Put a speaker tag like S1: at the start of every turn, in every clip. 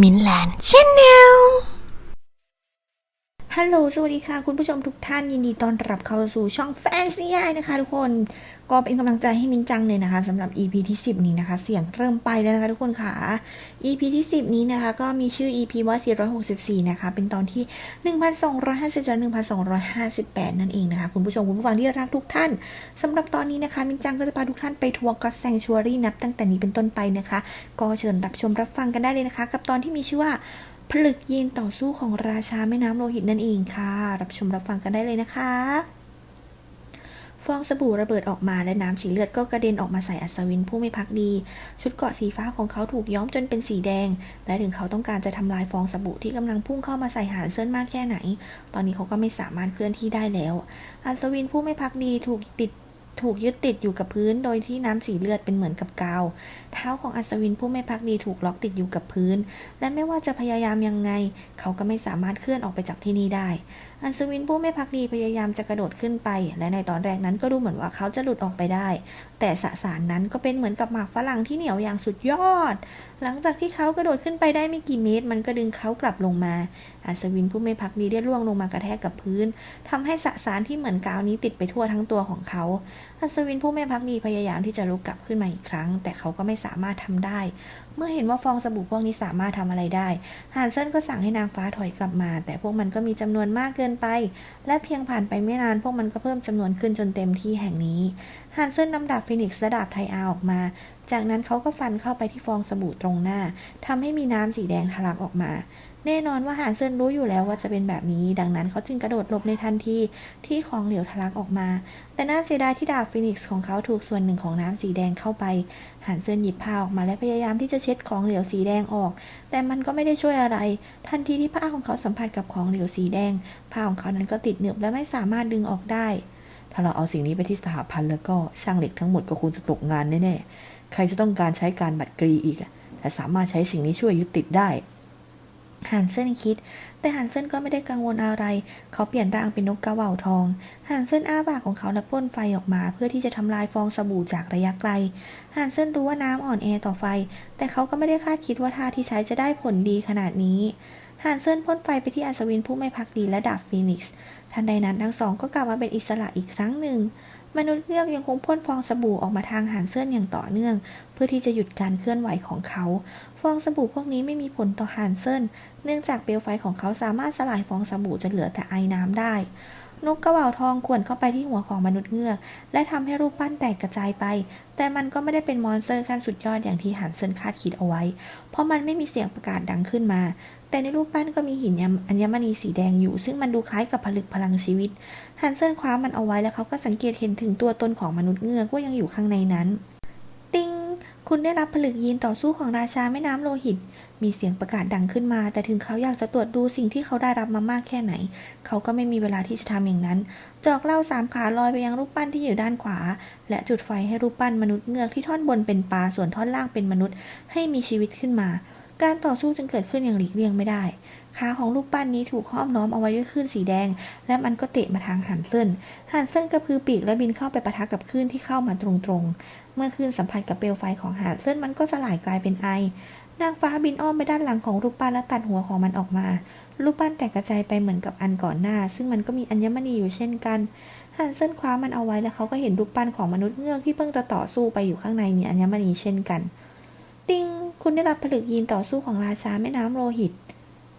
S1: มินแลนด์ชแนล
S2: ฮัลโหล สวัสดีค่ะ คุณผู้ชมทุกท่านยินดีต้อนรับเข้าสู่ช่องแฟนซีไอนะคะทุกคน ก็เป็นกำลังใจให้มินจังเลยนะคะสำหรับ EP ที่ 10 นี้นะคะ เสียงเริ่มไปแล้วนะคะทุกคนค่ะ EP ที่ 10 นี้นะคะ ก็มีชื่อ EP ว่า 464 นะคะ เป็นตอนที่ 1250และ1258 นั่นเองนะคะ คุณผู้ชมคุณผู้ฟังที่รักทุกท่านสำหรับตอนนี้นะคะ มินจังก็จะพาทุกท่านไปทัวร์ก็แซงชัวรี่นับตั้งแต่นี้เป็นต้นไปนะคะ ก็เชิญรับชมรับฟังกันได้เลยนะคะ กับตอนที่มีชื่อว่า ผลึกยีนต่อสู้ของราชาแม่น้ำโลหิตนั่นเองค่ะ รับชมรับฟังกันได้เลยนะคะ ฟองสบู่ระเบิดออกมาและน้ำสีเลือดก็กระเด็นออกมาใส่อัศวินผู้ไม่พักดี ชุดเกราะสีฟ้าของเขาถูกย้อมจนเป็นสีแดง และถึงเขาต้องการจะทำลายฟองสบู่ที่กำลังพุ่งเข้ามาใส่หานเซินมากแค่ไหน ตอนนี้เขาก็ไม่สามารถเคลื่อนที่ได้แล้ว อัศวินผู้ไม่พักดีถูกติด ถูกยึดติดอยู่กับพื้น โดยที่น้ำสีเลือดเป็นเหมือนกับกาว เท้าของอัศวินผู้ไม่พักดีถูกล็อกติดอยู่กับพื้น และไม่ว่าจะพยายามยังไง เขาก็ไม่สามารถเคลื่อนออกไปจากที่นี่ได้ อัศวินผู้ไม่พักดีพยายามจะกระโดดขึ้นไป และในตอนแรกนั้นก็ดูเหมือนว่าเขาจะหลุดออกไปได้ แต่สสารนั้นก็เป็นเหมือนกับหมากฝรั่งที่เหนียวอย่างสุดยอด หลังจากที่เขากระโดดขึ้นไปได้ไม่กี่เมตร มันก็ดึงเขากลับลงมาอัศวินผู้ไม่พักดีได้ร่วงลงมากระแทกกับพื้นทำให้สสารที่เหมือนกาวนี้ติดไปทั่วทั้งตัวของเขา อัศวินผู้ไม่พักดีพยายามที่จะลุกกลับขึ้นมาอีกครั้ง แต่เขาก็ไม่สามารถทำได้ เมื่อเห็นว่าฟองสบู่พวกนี้สามารถทำอะไรได้ฮานเซินก็สั่งให้นางฟ้าถอยกลับมา แต่พวกมันก็มีจำนวนมากเกินไป และเพียงผ่านไปไม่นาน พวกมันก็เพิ่มจำนวนขึ้นจนเต็มที่แห่งนี้ฮานเซินนำดาบฟินิกส์และดาบไทอาออกมา จากนั้นเขาก็ฟันเข้าไปที่ฟองสบู่ตรงหน้าทำให้มีน้ำสีแดงทะลักออกมา แน่นอนว่าหานเซินรู้อยู่แล้วว่าจะเป็นแบบนี้ ดังนั้นเขาจึงกระโดดหลบในทันทีที่ของเหลวทะลักออกมา แต่น่าเสียดายที่ดาบฟินิกส์ของเขาถูกส่วนหนึ่งของน้ำสีแดงเข้าไปหานเซินหยิบผ้าออกมาและพยายามที่จะเช็ดของเหลวสีแดงออก แต่มันก็ไม่ได้ช่วยอะไร ทันทีที่ผ้าของเขาสัมผัสกับของเหลวสีแดง ผ้าของเขานั้นก็ติดหนึบและไม่สามารถดึงออกได้ ถ้าเราเอาสิ่งนี้ไปที่สถาพันธ์แล้วก็ช่างเหล็กทั้งหมดก็คงจะตกงานแน่ๆใครจะต้องการใช้การบัตรกรีอีกแต่สามารถใช้สิ่งนี้ช่วยยึดติดได้ ฮันเซนคิด แต่ฮันเซนก็ไม่ได้กังวลอะไร เขาเปลี่ยนร่างเป็นนกกระว่าวทองฮันเซนอ้าปากของเขาและพ่นไฟออกมาเพื่อที่จะทำลายฟองสบู่จากระยะไกลฮันเซนรู้ว่าน้ำอ่อนแอต่อไฟ แต่เขาก็ไม่ได้คาดคิดว่าท่าที่ใช้จะได้ผลดีขนาดนี้ฮันเซนพ่นไฟไปที่อัศวินผู้ไม่พักดีและดาบฟีนิกซ์ ทันใดนั้นทั้งสองก็กลับมาเป็นอิสระอีกครั้งหนึ่ง มนุษย์เงือกยังคงพ่นฟองสบู่ออกมาทางหานเสื้อย่างต่อเนื่อง เพื่อที่จะหยุดการเคลื่อนไหวของเขา ฟองสบู่พวกนี้ไม่มีผลต่อหานเส้นเนื่องจากเปลวไฟของเขาสามารถสลายฟองสบู่จนเหลือแต่ไอน้ำได้ นกกระเหว่าทองข่วนเข้าไปที่หัวของมนุษย์เงือก และทำให้รูปปั้นแตกกระจายไป แต่มันก็ไม่ได้เป็นมอนสเตอร์ขั้นสุดยอดอย่างที่หานเซินคาดคิดเอาไว้ เพราะมันไม่มีเสียงประกาศดังขึ้นมา แต่ในรูปปั้นก็มีหินอัญมณีสีแดงอยู่ ซึ่งมันดูคล้ายกับผลึกพลังชีวิตฮันเซนคว้ามันเอาไว้แล้วเขาก็สังเกตเห็นถึงตัวตนของมนุษย์เงือกว่ายังอยู่ข้างในนั้น คุณได้รับผลึกยีนต่อสู้ของราชาแม่น้ำโลหิต มีเสียงประกาศดังขึ้นมา แต่ถึงเขาอยากจะตรวจดูสิ่งที่เขาได้รับมามากแค่ไหน เขาก็ไม่มีเวลาที่จะทำอย่างนั้น จอกเหล่าสามขาลอยไปยังรูปปั้นที่อยู่ด้านขวา และจุดไฟให้รูปปั้นมนุษย์เงือกที่ท่อนบนเป็นปลาส่วนท่อนล่างเป็นมนุษย์ ให้มีชีวิตขึ้นมา การต่อสู้จึงเกิดขึ้นอย่างหลีกเลี่ยงไม่ได้ ขาของรูปปั้นนี้ถูกห้อมล้อมเอาไว้ด้วยคลื่นสีแดง และมันก็เตะมาทางหันเซินหันเซินกระพือปีกและบินเข้าไปปะทะกับคลื่นที่เข้ามาตรงๆ เมื่อคลื่นสัมผัสกับเปลวไฟของหันเซินมันก็สลายกลายเป็นไอนางฟ้าบินอ้อมไปด้านหลังของรูปปั้นและตัดหัวของมันออกมา รูปปั้นแตกกระจายไปเหมือนกับอันก่อนหน้า ซึ่งมันก็มีอัญมณีอยู่เช่นกัน ฮันเซินคว้ามันเอาไว้แล้วเขาก็เห็นรูปปั้นของมนุษย์เงือกที่เพิ่งจะต่อสู้ไปอยู่ข้างในมีอัญมณีเช่นกัน ติง คุณได้รับผลึกยีนต่อสู้ของราชาแม่น้ำโลหิต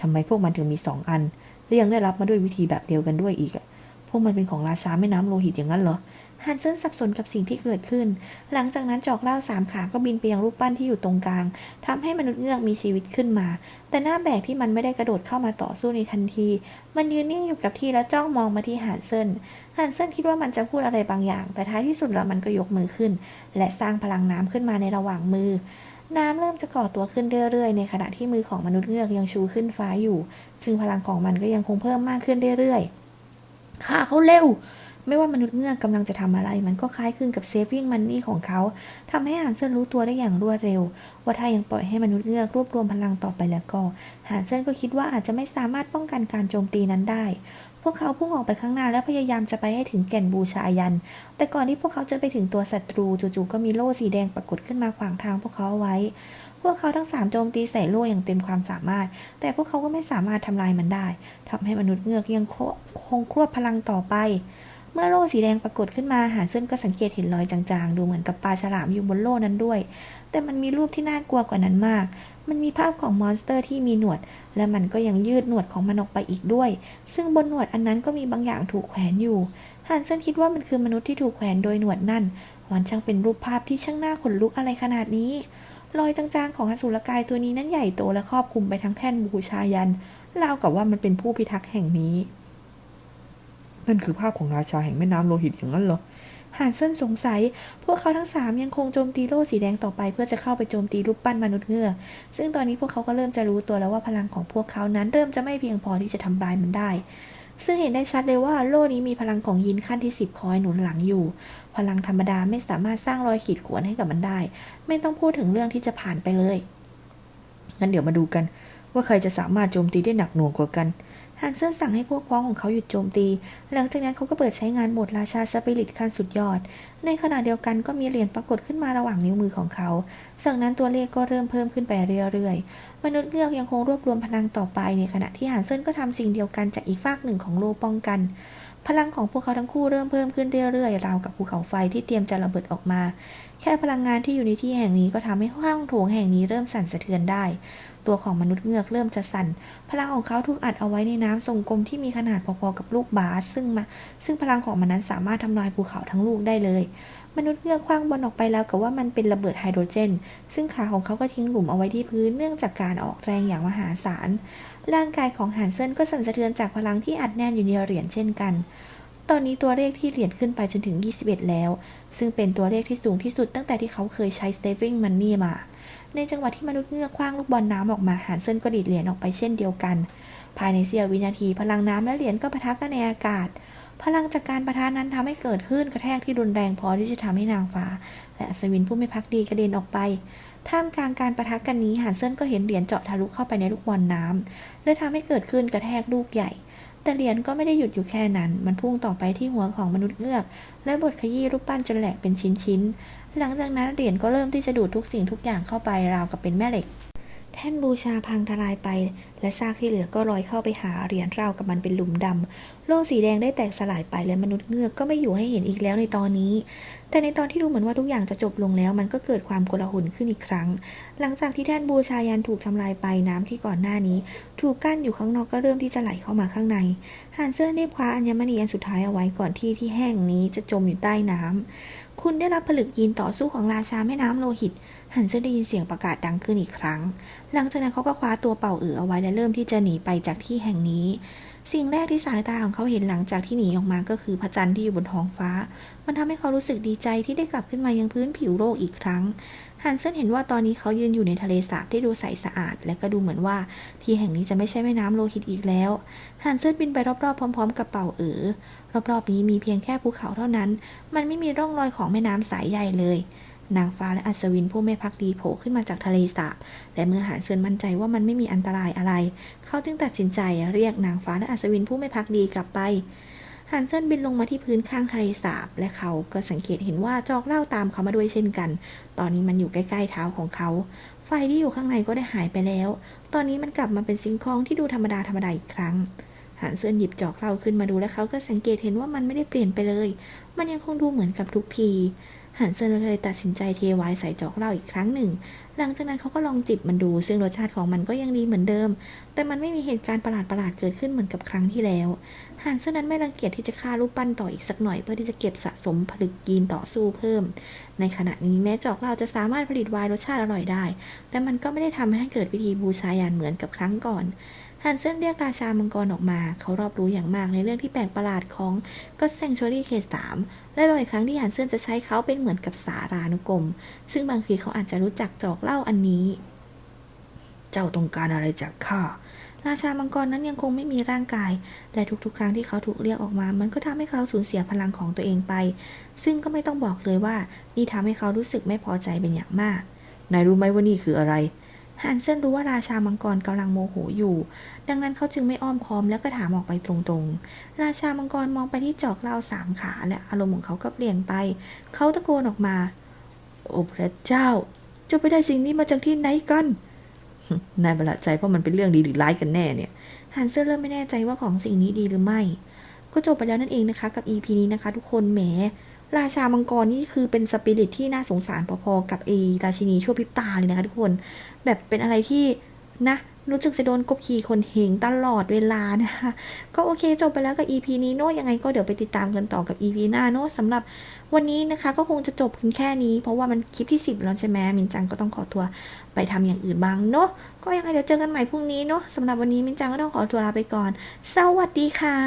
S2: ทำไมพวกมันถึงมีสองอันและยังได้รับมาด้วยวิธีแบบเดียวกันด้วยอีกอะพวกมันเป็นของราชาแม่น้ำโลหิตอย่างนั้นเหรอฮันเซนสับสนกับสิ่งที่เกิดขึ้น หลังจากนั้นจอกเล่าสามขา ก็บินไปยังรูปปั้นที่อยู่ตรงกลางทำให้มนุษย์เงือกมีชีวิตขึ้นมา แต่หน้าแบกที่มันไม่ได้กระโดดเข้ามาต่อสู้ในทันที มันยืนนิ่งอยู่กับที่และจ้องมองมาที่ฮันเซนฮันเซนคิดว่ามันจะพูดอะไรบางอย่าง แต่ท้ายที่สุดแล้วมันก็ยกมือขึ้น และสร้างพลังน้ำขึ้นมาในระหว่างมือ น้ำเริ่มจะก่อตัวขึ้นเรื่อยๆ ในขณะที่มือของมนุษย์เงือกยังชูขึ้นฟ้าอยู่ ซึ่งพลังของมันก็ยังคงเพิ่มมากขึ้นเรื่อยๆขาเขาเร็ว ไม่ว่ามนุษย์เงือกกำลังจะทำอะไร มันก็คล้ายคลึงกับเซฟวิ่งมันนี่ของเขาทำให้หานเซินรู้ตัวได้อย่างรวดเร็ว ว่าถ้ายังปล่อยให้มนุษย์เงือกรวบรวมพลังต่อไปแล้วก็หานเซินก็คิดว่าอาจจะไม่สามารถป้องกันการโจมตีนั้นได้ วกเขาพุ่งออกไปข้างหน้าและพยายามจะไปให้ถึงแก่นบูชายัน แต่ก่อนที่พวกเขาจะไปถึงตัวศัตรูจู่ๆก็มีโล่สีแดงปรากฏขึ้นมาขวางทางพวกเขาเอาไว้ พวกเขาทั้งสามโจมตีใส่โล่อย่างเต็มความสามารถ แต่พวกเขาก็ไม่สามารถทำลายมันได้ทำให้มนุษย์เงือกยังคงควบพลังต่อไป เมื่อโล่สีแดงปรากฏขึ้นมาหานเซินก็สังเกตเห็นรอยจางๆ ดูเหมือนกับปลาฉลามอยู่บนโล่นั้นด้วย แต่มันมีรูปที่น่ากลัวกว่านั้นมาก มันมีภาพของมอนสเตอร์ที่มีหนวด และมันก็ยังยืดหนวดของมันออกไปอีกด้วย ซึ่งบนหนวดอันนั้นก็มีบางอย่างถูกแขวนอยู่ฮันเซนคิดว่ามันคือมนุษย์ที่ถูกแขวนโดยหนวดนั่นมันช่างเป็นรูปภาพที่ช่างน่าขนลุกอะไรขนาดนี้รอยจางๆของอสุรกายตัวนี้นั้นใหญ่โตและครอบคลุมไปทั้งแท่นบูชายันราวกับว่ามันเป็นผู้พิทักษ์แห่งนี้
S3: นั่นคือภาพของราชาแห่งแม่น้ำโลหิตอย่างนั้นเหรอ
S2: หานเซินสงสัย พวกเขาทั้งสามยังคงโจมตีโล่สีแดงต่อไป เพื่อจะเข้าไปโจมตีรูปปั้นมนุษย์เงือกซึ่งตอนนี้พวกเขาก็เริ่มจะรู้ตัวแล้วว่าพลังของพวกเขานั้นเริ่มจะไม่เพียงพอที่จะทำลายมันได้ ซึ่งเห็นได้ชัดเลยว่าโล่นี้มีพลังของยินขั้นที่ 10 คอยหนุนหลังอยู่ พลังธรรมดาไม่สามารถสร้างรอยขีดข่วนให้กับมันได้ ไม่ต้องพูดถึงเรื่องที่จะผ่านไปเลย
S3: งั้นเดี๋ยวมาดูกัน ว่าใครจะสามารถโจมตีได้หนักหน่วงกว่ากัน
S2: ฮันเซนสั่งให้พวกพ้องของเขาหยุดโจมตี หลังจากนั้นเขาก็เปิดใช้งานโหมดราชาสปิริตขั้นสุดยอด ในขณะเดียวกันก็มีเหรียญปรากฏขึ้นมาระหว่างนิ้วมือของเขา จากนั้นตัวเลขก็เริ่มเพิ่มขึ้นไปเรื่อยๆ มนุษย์เงือกยังคงรวบรวมพลังต่อไปในขณะที่ฮันเซนก็ทำสิ่งเดียวกันจากอีกฝากหนึ่งของโลป้องกัน พลังของพวกเขาทั้งคู่เริ่มเพิ่มขึ้นเรื่อยๆ ราวกับภูเขาไฟที่เตรียมจะระเบิดออกมา แค่พลังงานที่อยู่ในที่แห่งนี้ก็ทำให้ห้องโถงแห่งนี้เริ่มสั่นสะเทือนได้ ตัวของมนุษย์เงือกเริ่มจะสั่น พลังของเขาถูกอัดเอาไว้ในน้ำทรงกลมที่มีขนาดพอๆกับลูกบาสซึ่งมาซึ่งพลังของมันนั้นสามารถทำลายภูเขาทั้งลูกได้เลย มนุษย์เงือกคว้างบอลออกไปแล้วกับว่ามันเป็นระเบิดไฮโดรเจน ซึ่งขาของเขาก็ทิ้งหลุมเอาไว้ที่พื้นเนื่องจากการออกแรงอย่างมหาศาล ร่างกายของหานเซินก็สั่นสะเทือนจากพลังที่อัดแน่นอยู่ในเหรียญเช่นกันตอนนี้ตัวเลขที่เหรียญขึ้นไปจนถึง 21 แล้ว ซึ่งเป็นตัวเลขที่สูงที่สุดตั้งแต่ที่เขาเคยใช้ saving money มา ในจังหวะที่มนุษย์เงือกคว้างลูกบอลน้ำออกมาหานเซินก็ดีดเหรียญออกไปเช่นเดียวกัน ภายในเสี้ยววินาทีพลังน้ำและเหรียญก็ปะทะกันในอากาศ พลังจากการปะทะนั้นทำให้เกิดคลื่นกระแทกที่รุนแรงพอที่จะทำให้นางฟ้า และอัศวินผู้ไม่พักดีกระเด็นออกไปท่ามกลางการประทะกันนี้หานเซินก็เห็นเหรียญเจาะทะลุเข้าไปในลูกบอลน้ำและทำให้เกิดคลื่นกระแทกลูกใหญ่ แต่เหรียญก็ไม่ได้หยุดอยู่แค่นั้น มันพุ่งต่อไปที่หัวของมนุษย์เงือก และบดขยี้รูปปั้นจนแหลกเป็นชิ้นๆ หลังจากนั้นเหรียญก็เริ่มที่จะดูดทุกสิ่งทุกอย่างเข้าไปราวกับเป็นแม่เหล็ก แท่นบูชาพังทลายไป และซากที่เหลือก็ลอยเข้าไปหาเหรียญราวกับมันเป็นหลุมดำโลกสีแดงได้แตกสลายไปและมนุษย์เงือกก็ไม่อยู่ให้เห็นอีกแล้วในตอนนี้ แต่ในตอนที่ดูเหมือนว่าทุกอย่างจะจบลงแล้ว มันก็เกิดความโกลาหลขึ้นอีกครั้ง หลังจากที่แท่นบูชายันถูกทำลายไปน้ำที่ก่อนหน้านี้ ถูกกั้นอยู่ข้างนอกก็เริ่มที่จะไหลเข้ามาข้างในฮันเซอร์รีบคว้าอัญมณีอันสุดท้ายเอาไว้ก่อนที่ที่แห้งนี้จะจมอยู่ใต้น้ำ คุณได้รับผลึกยีนต่อสู้ของราชาแม่น้ำโลหิต หันเซได้ยินเสียงประกาศดังขึ้นอีกครั้ง หลังจากนั้นเขาก็คว้าตัวเป่าเอือเอาไว้และเริ่มที่จะหนีไปจากที่แห่งนี้ สิ่งแรกที่สายตาของเขาเห็นหลังจากที่หนีออกมาก็คือพระจันทร์ที่อยู่บนท้องฟ้า มันทำให้เขารู้สึกดีใจที่ได้กลับขึ้นมายังพื้นผิวโลกอีกครั้ง ฮันเซนเห็นว่าตอนนี้เขายืนอยู่ในทะเลสาบที่ดูใสสะอาด และก็ดูเหมือนว่าที่แห่งนี้จะไม่ใช่แม่น้ำโลหิตอีกแล้ว ฮันเซนบินไปรอบๆ พร้อม ๆ กับเป่าเอ๋อรอบๆนี้มีเพียงแค่ภูเขาเท่านั้น มันไม่มีร่องรอยของแม่น้ำสายใหญ่เลย นางฟ้าและอัศวินผู้ไม่พักดีโผล่ขึ้นมาจากทะเลสาบ และเมื่อหานเซินมั่นใจว่ามันไม่มีอันตรายอะไร เขาจึงตัดสินใจเรียกนางฟ้าและอัศวินผู้ไม่พักดีกลับไป ฮันเซนบินลงมาที่พื้นข้างทะเลสาบ และเขาก็สังเกตเห็นว่าจอกเล่าตามเขามาด้วยเช่นกัน ตอนนี้มันอยู่ใกล้ๆเท้าของเขา ไฟที่อยู่ข้างในก็ได้หายไปแล้ว ตอนนี้มันกลับมาเป็นสิ่งของที่ดูธรรมดาธรรมดาอีกครั้งฮันเซินหยิบจอกเล่าขึ้นมาดูและเขาก็สังเกตเห็นว่ามันไม่ได้เปลี่ยนไปเลย มันยังคงดูเหมือนกับทุกที ฮันเซนเลยตัดสินใจเทไวน์ใส่จอกเหล้าอีกครั้งหนึ่ง หลังจากนั้นเขาก็ลองจิบมันดู ซึ่งรสชาติของมันก็ยังดีเหมือนเดิม แต่มันไม่มีเหตุการณ์ประหลาดๆเกิดขึ้นเหมือนกับครั้งที่แล้วฮันเซนนั้นไม่รังเกียจที่จะฆ่ารูปปั้นต่ออีกสักหน่อย เพื่อที่จะเก็บสะสมผลึกยีนต่อสู้เพิ่ม ในขณะนี้แม้จอกเหล้าจะสามารถผลิตไวน์รสชาติอร่อยได้ แต่มันก็ไม่ได้ทำให้เกิดพิธีบูชายันเหมือนกับครั้งก่อน ฮันเซนเรียกราชามังกรออกมา เขารอบรู้อย่างมากในเรื่องที่แปลกประหลาดของก็แซงชอรี่เคสามและบ่อยครั้งที่ฮันเซนจะใช้เขาเป็นเหมือนกับสารานุกรม ซึ่งบางทีเขาอาจจะรู้จักจอกเหล้าอันนี้
S3: เจ้าต้องการอะไรจากข้า
S2: ราชามังกรนั้นยังคงไม่มีร่างกาย และทุกๆ ครั้งที่เขาถูกเรียกออกมา มันก็ทำให้เขาสูญเสียพลังของตัวเองไป ซึ่งก็ไม่ต้องบอกเลยว่า นี่ทำให้เขารู้สึกไม่พอใจเป็นอย่างมาก
S3: นายรู้ไหมว่านี่คืออะไร
S2: ฮันเซนรู้ว่าราชามังกรกำลังโมโหอยู่ ดังนั้นเขาจึงไม่อ้อมค้อมแล้วก็ถามออกไปตรงๆ ราชามังกรมองไปที่จอกเหล้าสามขาและอารมณ์ของเขาก็เปลี่ยนไป เขาตะโกนออกมา
S3: โอ้พระเจ้าจ้าไปได้สิ่งนี้มาจากที่ไหนกันนายประหลาดใจเพราะมันเป็นเรื่องดีหรือร้ายกันแน่เนี่ย
S2: ฮันเซอร์เริ่มไม่แน่ใจว่าของสิ่งนี้ดีหรือไม่ ก็จบไปแล้วนั่นเองนะคะ กับ EP นี้นะคะ ทุกคนแหม ราชามังกรนี่คือเป็นสปิริตที่น่าสงสารพอๆกับเอราชินีชั่วพริบตาเลยนะคะทุกคน แบบเป็นอะไรที่นะรู้สึกจะโดนกบขี่คนเหงตลอดเวลานะคะ ก็โอเคจบไปแล้วกับ EP นี้เนอะยังไงก็เดี๋ยวไปติดตามกันต่อกับ EP หน้าเนอะสำหรับวันนี้นะคะ ก็คงจะจบเพียงแค่นี้ เพราะว่ามันคลิปที่ 10 แล้วใช่ไหมมินจังก็ต้องขอตัวไปทำอย่างอื่นบ้างเนอะก็ยังไงเดี๋ยวเจอกันใหม่พรุ่งนี้เนอะสำหรับวันนี้มินจังก็ต้องขอตัวลาไปก่อน สวัสดีค่ะ